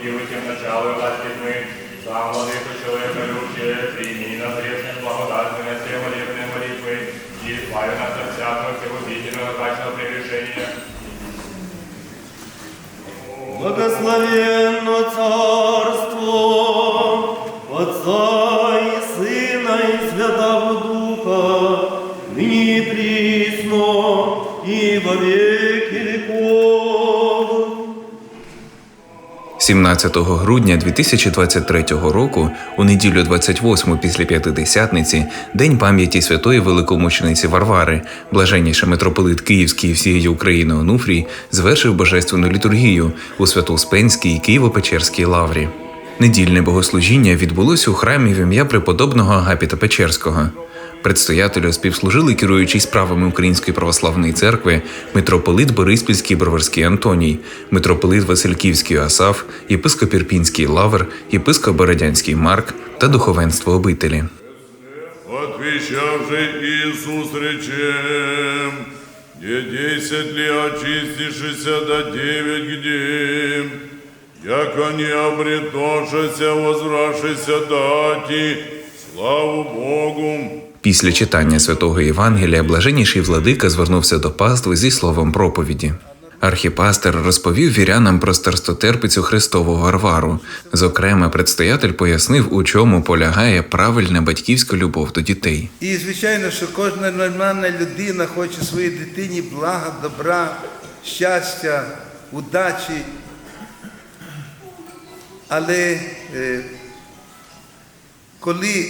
и вытем начало власти тьмы, сам владыка человека любче, прими на грешных благодатные все молитвенные молитвы, и избави нас от всякого всевобительного качества прегрешения, Благословенно царство Отца и Сына и Святого Духа, ныне и присно и во веки 17 грудня 2023 року, у неділю 28 після П'ятидесятниці, День пам'яті святої великомучениці Варвари, блаженніший митрополит Київський і всієї України Онуфрій звершив божественну літургію у Свято-Успенській Києво-Печерській лаврі. Недільне богослужіння відбулося у храмі в ім'я преподобного Агапіта Печерського. Предстоятелю співслужили керуючий справами Української православної церкви митрополит Бориспільський Броварський Антоній, митрополит Васильківський Асаф, єпископ Ірпінський Лавр, єпископ Бородянський Марк та духовенство обителі. Отвечав же Иисус речем, десять ли очистишься до девять где, яко не обретошися, возвращайся дати, славу Богу. Після читання святого Євангелія блаженніший владика звернувся до пастви зі словом проповіді. Архіпастер розповів вірянам про старстотерпицю Христову Варвару. Зокрема, предстоятель пояснив, у чому полягає правильна батьківська любов до дітей. І звичайно, що кожна нормальна людина хоче своїй дитині блага, добра, щастя, удачі. Але е, коли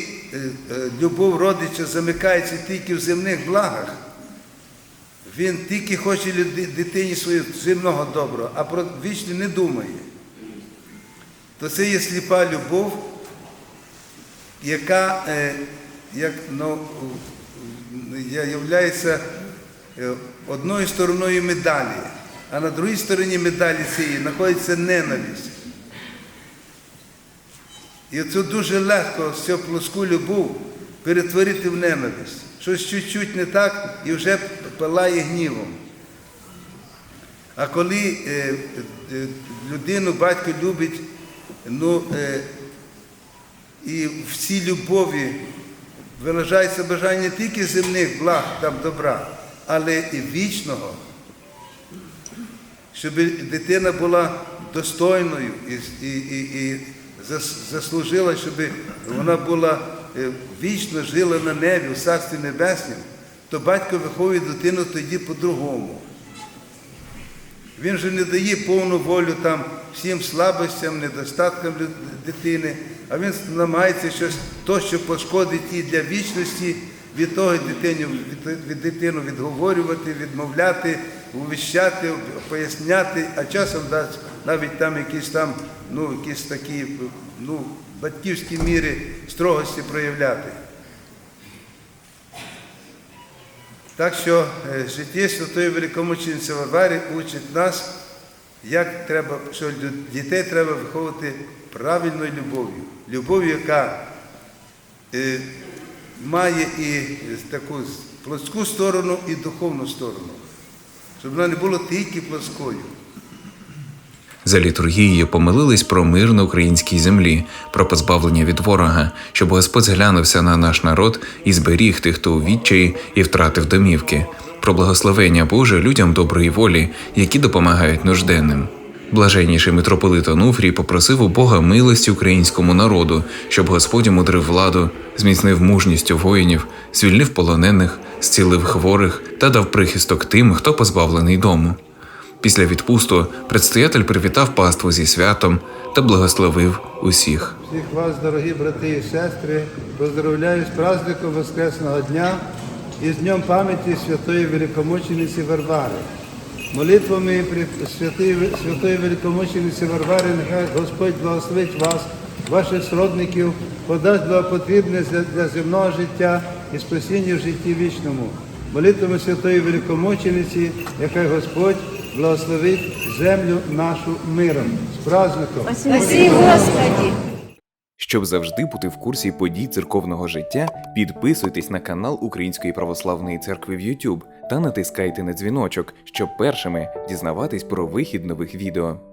любов родича замикається тільки в земних благах, він тільки хоче дитині свою земного доброго, а про вічне не думає. То це є сліпа любов, яка е, як, ну, е, одною стороною медалі, а на другій стороні медалі цієї знаходиться ненависть. І це дуже легко цю плоску любов перетворити в ненависть. Щось чуть-чуть не так і вже палає гнівом. А коли е, е, людину батько любить, ну, е, і в цій любові виражається бажання не тільки земних благ там добра, але і вічного, щоб дитина була достойною і, і, і, і заслужила, щоб вона була е, вічно жила на небі, у Царстві Небеснім, то батько виховує дитину тоді по-другому. Він же не дає повну волю там всім слабостям, недостаткам дитини, а він намагається щось то, що пошкодить їй для вічності, від того дитину, від, дитину відговорювати, відмовляти, увіщати, поясняти, а часом дасть навіть там якісь там, ну, якісь такі ну, батьківські міри строгості проявляти. Так що е, життя Святої Великомучениці Варвари учить нас, як треба, що дітей треба виховувати правильною любов'ю. Любов'ю, яка е, має і таку плоску сторону, і духовну сторону. Щоб вона не була тільки плоскою. За літургією помилились про мир на українській землі, про позбавлення від ворога, щоб Господь зглянувся на наш народ і зберіг тих, хто у відчаї і втратив домівки, про благословення Боже людям доброї волі, які допомагають нужденним. Блаженніший митрополит Онуфрій попросив у Бога милості українському народу, щоб Господь мудрив владу, зміцнив мужністю воїнів, звільнив полонених, зцілив хворих та дав прихисток тим, хто позбавлений дому. Після відпусту предстоятель привітав паству зі святом та благословив усіх. Всіх вас, дорогі брати і сестри, поздравляю з праздником Воскресного дня і з Днем пам'яті святої великомучениці Варвари. Молитвами святої, святої великомучениці Варвари, нехай Господь благословить вас, ваших сродників, подасть благопотрібне для- для земного життя і спасіння в житті вічному. Молитвами святої великомучениці, нехай Господь благословить землю нашу миром. З праздником! Спасибо, Господи! Щоб завжди бути в курсі подій церковного життя, підписуйтесь на канал Української православної церкви в YouTube та натискайте на дзвіночок, щоб першими дізнаватись про вихід нових відео.